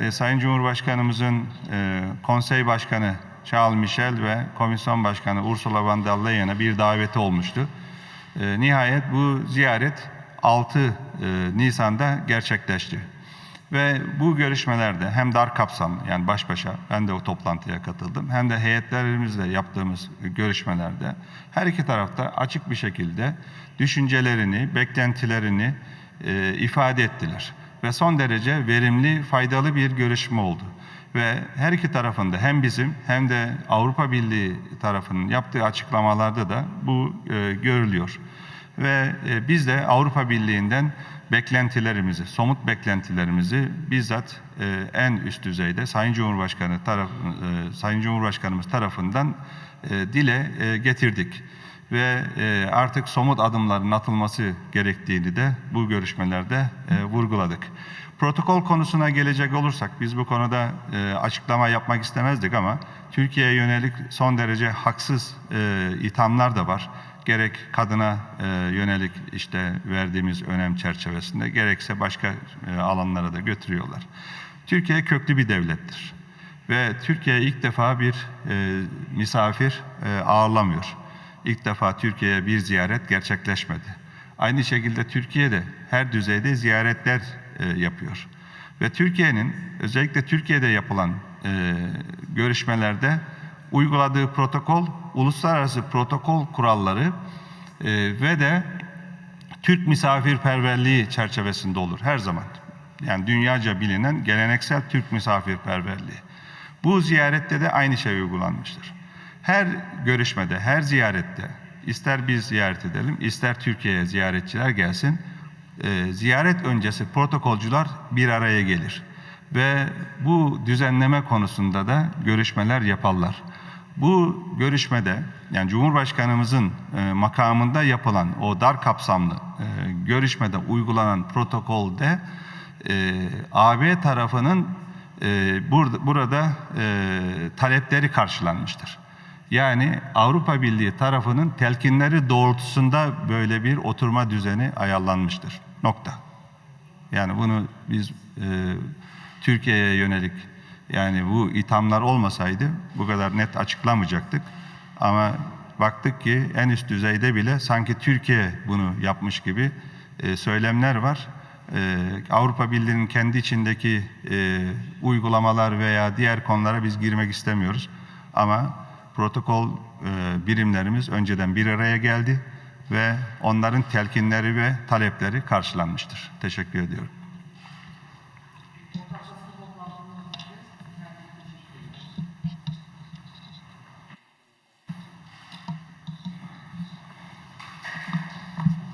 e, Sayın Cumhurbaşkanımızın e, konsey başkanı Charles Michel ve komisyon başkanı Ursula von der Leyen'e bir daveti olmuştu. E, nihayet bu ziyaret 6 e, Nisan'da gerçekleşti. Ve bu görüşmelerde hem dar kapsamlı yani baş başa ben de o toplantıya katıldım hem de heyetlerimizle yaptığımız görüşmelerde her iki tarafta açık bir şekilde düşüncelerini, beklentilerini e, ifade ettiler. Ve son derece verimli, faydalı bir görüşme oldu. Ve her iki tarafında hem bizim hem de Avrupa Birliği tarafının yaptığı açıklamalarda da bu e, görülüyor. Ve e, biz de Avrupa Birliği'nden beklentilerimizi, somut beklentilerimizi bizzat e, en üst düzeyde Sayın Cumhurbaşkanı taraf, e, Sayın Cumhurbaşkanımız tarafından e, dile e, getirdik ve e, artık somut adımların atılması gerektiğini de bu görüşmelerde e, vurguladık. Protokol konusuna gelecek olursak biz bu konuda e, açıklama yapmak istemezdik ama Türkiye'ye yönelik son derece haksız e, ithamlar da var gerek kadına yönelik işte verdiğimiz önem çerçevesinde gerekse başka alanlara da götürüyorlar. Türkiye köklü bir devlettir ve Türkiye ilk defa bir misafir ağırlamıyor. İlk defa Türkiye'ye bir ziyaret gerçekleşmedi. Aynı şekilde Türkiye'de her düzeyde ziyaretler e, yapıyor. Ve Türkiye'nin özellikle Türkiye'de yapılan e, görüşmelerde uyguladığı protokol, uluslararası protokol kuralları e, ve de Türk misafirperverliği çerçevesinde olur her zaman. Yani dünyaca bilinen geleneksel Türk misafirperverliği. Bu ziyarette de aynı şey uygulanmıştır. Her görüşmede, her ziyarette ister biz ziyaret edelim, ister Türkiye'ye ziyaretçiler gelsin, e, ziyaret öncesi protokolcular bir araya gelir ve bu düzenleme konusunda da görüşmeler yaparlar. Bu görüşmede yani Cumhurbaşkanımızın e, makamında yapılan o dar kapsamlı e, görüşmede uygulanan protokolde e, AB tarafının burada, burada talepleri karşılanmıştır. Yani Avrupa Birliği tarafının telkinleri doğrultusunda böyle bir oturma düzeni ayarlanmıştır. Nokta. Yani bunu biz e, Türkiye'ye yönelik yani bu ithamlar olmasaydı bu kadar net açıklamayacaktık. Ama baktık ki en üst düzeyde bile sanki Türkiye bunu yapmış gibi e, söylemler var. E, Avrupa Birliği'nin kendi içindeki e, uygulamalar veya diğer konulara biz girmek istemiyoruz. Ama protokol e, birimlerimiz önceden bir araya geldi ve onların telkinleri ve talepleri karşılanmıştır. Teşekkür ediyorum.